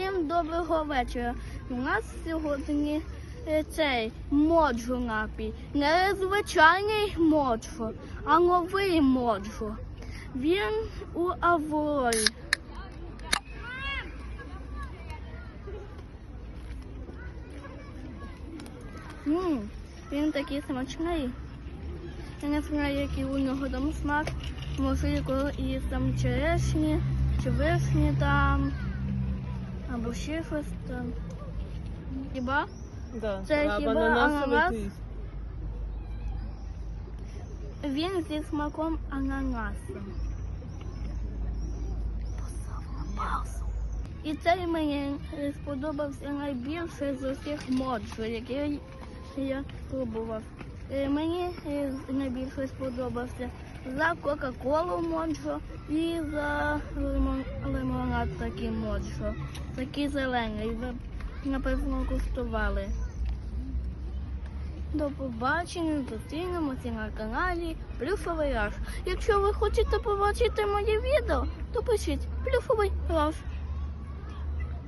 Всім доброго вечора. У нас сьогодні е, цей моджо напій. Не звичайний моджо, а новий моджо. Він у Аврорі. Він такий смачний. Я не знаю, який у нього там смак. Може, і там черешні, чи вишні там, або ще щось там. Хіба? Да. Це а хіба ананас? Він зі смаком ананасу. І цей мені сподобався найбільше з усіх моджу, які я пробував. Е, Мені е, найбільше сподобався за Кока-Колу моджо і за лимон, лимонад такий моджо. Такий зелений. Ви, напевно, куштували. До побачення, зустрінемося на каналі Плюсовий Раш. Якщо ви хочете побачити моє відео, то пишіть Плюсовий Раш.